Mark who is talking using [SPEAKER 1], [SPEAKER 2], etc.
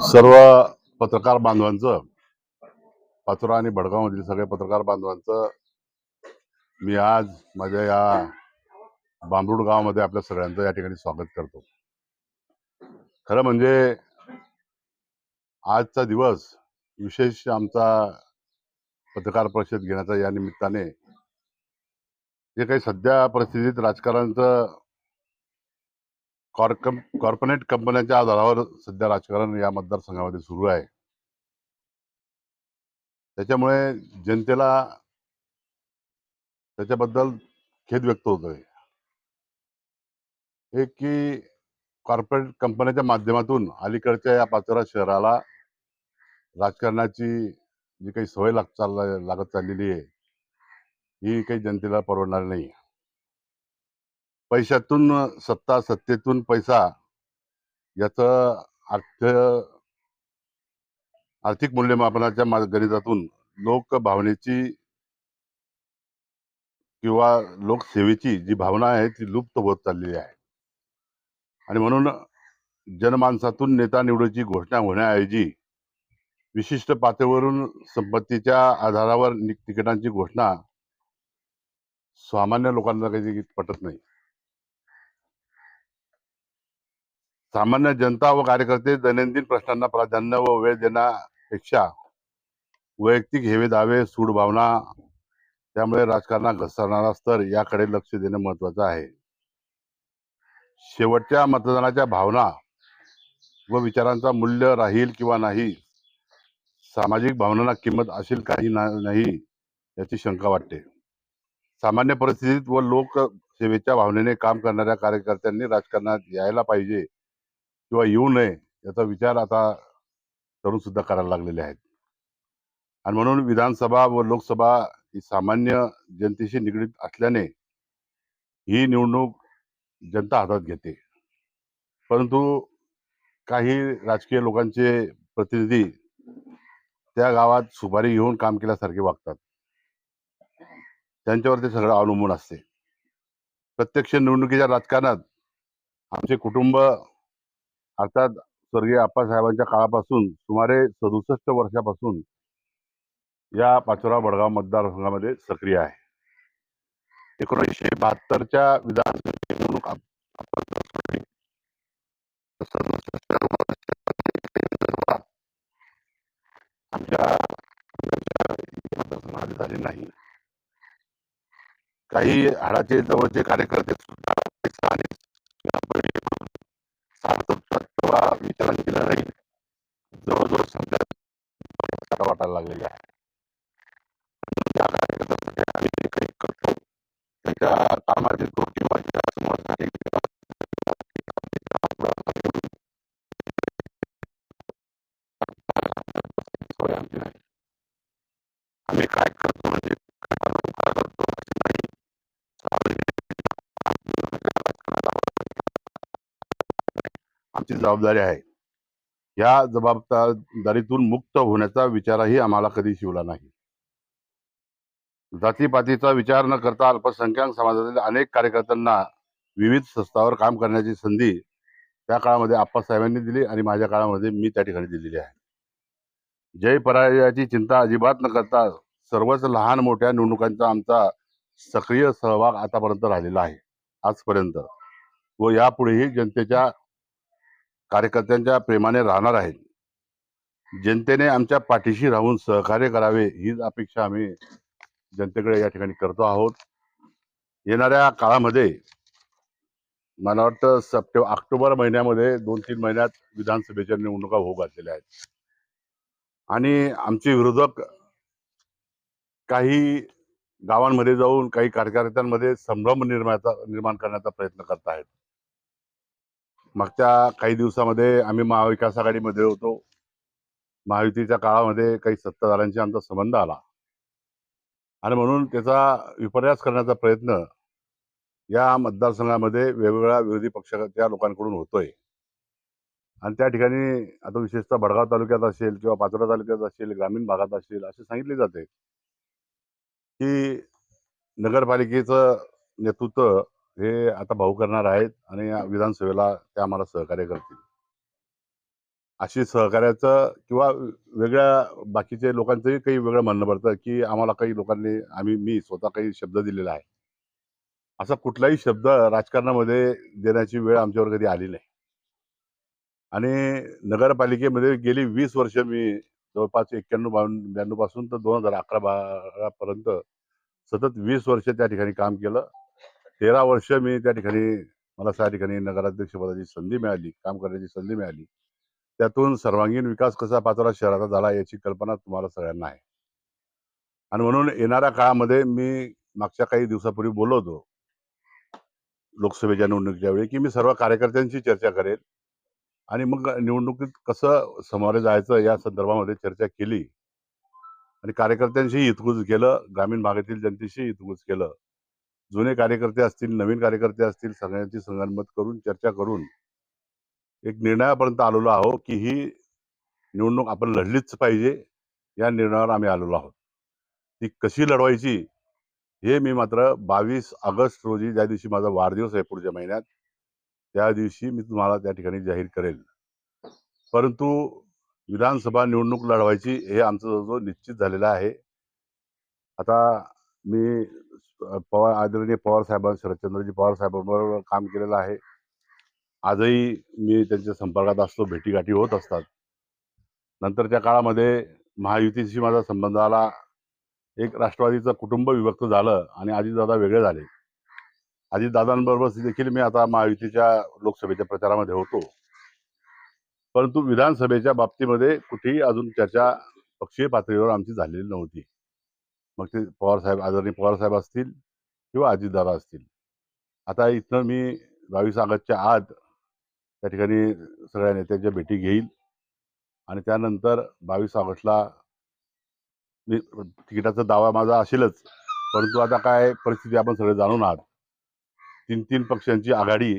[SPEAKER 1] सर्व पत्रकार बांधवांचं पाचोरा आणि भडगावमधील सगळ्या पत्रकार बांधवांचं मी आज माझ्या या बांबरुड गावामध्ये आपल्या सगळ्यांचं या ठिकाणी स्वागत करतो. खरं म्हणजे आजचा दिवस विशेष आमचा पत्रकार परिषद घेण्याचा या निमित्ताने जे काही सध्या परिस्थितीत राजकारणाचं कॉर्कम कॉर्पोरेट कंपन्यांच्या आधारावर सध्या राजकारण या मतदारसंघामध्ये सुरू आहे. त्याच्यामुळे जनतेला त्याच्याबद्दल खेद व्यक्त होतोय. एक की कॉर्पोरेट कंपन्यांच्या माध्यमातून अलीकडच्या या पाचोरा शहराला राजकारणाची जी काही सवय लाग चाल लागत चाललेली आहे ही काही जनतेला परवडणार नाही. पैशातून सत्ता सत्तेतून पैसा याच अर्थ आर्थिक मूल्यमापनाच्या गणितातून लोक भावनेची किंवा लोकसेवेची जी भावना आहे ती लुप्त होत चाललेली आहे. आणि म्हणून जनमानसातून नेता निवडीची घोषणा होण्याऐवजी विशिष्ट पातळीवरून संपत्तीच्या आधारावर तिकिटांची घोषणा सामान्य लोकांना काही पटत नाही. सामान्य जनता व कार्यकर्ते दैनंदिन प्रश्नांना प्राधान्य व वेळ देण्यापेक्षा वैयक्तिक हेवे दावे सूडभावना त्यामुळे राजकारणात घसरणारा स्तर याकडे लक्ष देणं महत्वाचं आहे. शेवटच्या मतदानाच्या भावना व विचारांचा मूल्य राहील किंवा नाही सामाजिक भावनांना किंमत असेल काही नाही याची शंका वाटते. सामान्य परिस्थितीत व लोकसेवेच्या भावनेने काम करणाऱ्या कार्यकर्त्यांनी राजकारणात यायला पाहिजे किंवा येऊ नये याचा विचार आता तरुण सुद्धा करायला लागलेले आहेत. आणि म्हणून विधानसभा व लोकसभा ही सामान्य जनतेशी निगडीत असल्याने ही निवडणूक जनता हातात घेते. परंतु काही राजकीय लोकांचे प्रतिनिधी त्या गावात सुपारी घेऊन काम केल्यासारखे वागतात. त्यांच्यावर ते सगळं अवलंबून असते. प्रत्यक्ष निवडणुकीच्या राजकारणात आमचे कुटुंब अर्थात स्वर्गीय आप्पासाहेबांच्या काळापासून सुमारे सदुसष्ट वर्षापासून या पाचोरा बडगाव मतदारसंघामध्ये सक्रिय आहे. एकोणीसशे बहात्तरच्या विधानसभा निवडणूक आमच्या झाली नाही. काही हाडाचे जवळचे कार्यकर्ते सुद्धा स्थानिक व्यापारी सार्थक किंवा विचारांची लढाई जवळजवळ सध्या वाटायला लागलेली आहे त्या कार्यकर्त्यांसाठी आम्ही जे काही करतो किंवा आम्ही काय करतो म्हणजे आमची जबाबदारी आहे. या जबाबदारीतून मुक्त होण्याचा विचारही आम्हाला कधी शिवला नाही. जातीपातीचा विचार न करता अल्पसंख्याक समाजातील अनेक कार्यकर्त्यांना विविध संस्थावर काम करण्याची संधी त्या काळामध्ये आप्पासाहेबांनी दिली आणि माझ्या काळामध्ये मी त्या ठिकाणी दिलेली आहे. जय पराजयाची चिंता अजिबात न करता सर्वच लहान मोठ्या निवडणुकांचा आमचा सक्रिय सहभाग आतापर्यंत राहिलेला आहे. आजपर्यंत व यापुढेही जनतेच्या कार्यकर्त्यांच्या प्रेमाने राहणार आहेत. जनतेने आमच्या पाठीशी राहून सहकार्य करावे हीच अपेक्षा आम्ही जनतेकडे या ठिकाणी करतो आहोत. येणाऱ्या काळामध्ये मला वाटतं सप्टे ऑक्टोबर महिन्यामध्ये दोन तीन महिन्यात विधानसभेच्या निवडणुका होऊ घातलेल्या आहेत. आणि आमचे विरोधक काही गावांमध्ये जाऊन काही कार्यकर्त्यांमध्ये संभ्रम निर्माणाचा निर्माण करण्याचा प्रयत्न करत आहेत. मागच्या काही दिवसामध्ये आम्ही महाविकास आघाडीमध्ये होतो. महायुतीच्या काळामध्ये काही सत्ताधाऱ्यांशी आमचा संबंध आला. आणि म्हणून त्याचा विपर्यास करण्याचा प्रयत्न या मतदारसंघामध्ये वेगवेगळ्या विरोधी पक्षाच्या लोकांकडून होतोय. आणि त्या ठिकाणी आता विशेषतः भडगाव तालुक्यात असेल किंवा पाचोरा तालुक्यात असेल ग्रामीण भागात असेल असे सांगितले जाते की नगरपालिकेचं नेतृत्व हे आता भाऊ करणार आहेत आणि या विधानसभेला ते आम्हाला सहकार्य करतील. अशी सहकार्याचं किंवा वेगळ्या बाकीच्या लोकांचंही काही वेगळं म्हणणं पडतं की आम्हाला काही लोकांनी आम्ही मी स्वतः काही शब्द दिलेला आहे. असा कुठलाही शब्द राजकारणामध्ये देण्याची वेळ आमच्यावर कधी आली नाही. आणि नगरपालिकेमध्ये गेली वीस वर्ष मी जवळपास एक्क्याण्णव बावन्न ब्याण्णवपासून तर दोन हजार अकरा बारापर्यंत सतत वीस वर्ष त्या ठिकाणी काम केलं. तेरा वर्ष मी त्या ठिकाणी मला त्या ठिकाणी नगराध्यक्ष पदाची संधी मिळाली काम करण्याची संधी मिळाली. त्यातून सर्वांगीण विकास कसा पाचोरा शहराचा झाला याची कल्पना तुम्हाला सगळ्यांना आहे. आणि म्हणून येणाऱ्या काळामध्ये मी मागच्या काही दिवसापूर्वी बोललो होतो. लोकसभेच्या निवडणुकीच्या वेळी की मी सर्व कार्यकर्त्यांशी चर्चा करेल. आणि मग निवडणुकीत कसं समोरे जायचं या संदर्भामध्ये चर्चा केली. आणि कार्यकर्त्यांशी हितगुज केलं. ग्रामीण भागातील जनतेशी हितगुज केलं. जुने कार्यकर्ते असतील नवीन कार्यकर्ते असतील सगळ्यांची संगनमत करून चर्चा करून एक निर्णयापर्यंत आलेलो आहो की ही निवडणूक आपण लढलीच पाहिजे या निर्णयावर आम्ही आलेलो आहोत. ती कशी लढवायची हे मी मात्र बावीस ऑगस्ट रोजी ज्या दिवशी माझा वाढदिवस आहे पुढच्या महिन्यात त्या दिवशी मी तुम्हाला त्या ठिकाणी जाहीर करेल. परंतु विधानसभा निवडणूक लढवायची हे आमचं जो निश्चित झालेला आहे आता मी पवार आदरणीय पवार साहेबां शरदचंद्रजी पवार साहेबांबरोबर काम केलेलं आहे. आजही मी त्यांच्या संपर्कात असतो भेटीगाठी होत असतात. नंतरच्या काळामध्ये महायुतीशी माझा संबंध आला एक राष्ट्रवादीचं कुटुंब विभक्त झालं आणि अजितदादा वेगळे झाले. अजितदादांबरोबर देखील मी आता महायुतीच्या लोकसभेच्या प्रचारामध्ये होतो. परंतु विधानसभेच्या बाबतीमध्ये कुठेही अजून चर्चा पक्षीय पातळीवर आमची झालेली नव्हती. मग ते पवारसाहेब आदरणीय पवारसाहेब असतील किंवा अजितदादा असतील. आता इथनं मी बावीस ऑगस्टच्या आत त्या ठिकाणी सगळ्या नेत्यांच्या भेटी घेईल. आणि त्यानंतर बावीस ऑगस्टला मी तिकिटाचा दावा माझा असेलच. परंतु आता काय परिस्थिती आपण सगळे जाणून आहात. तीन तीन पक्षांची आघाडी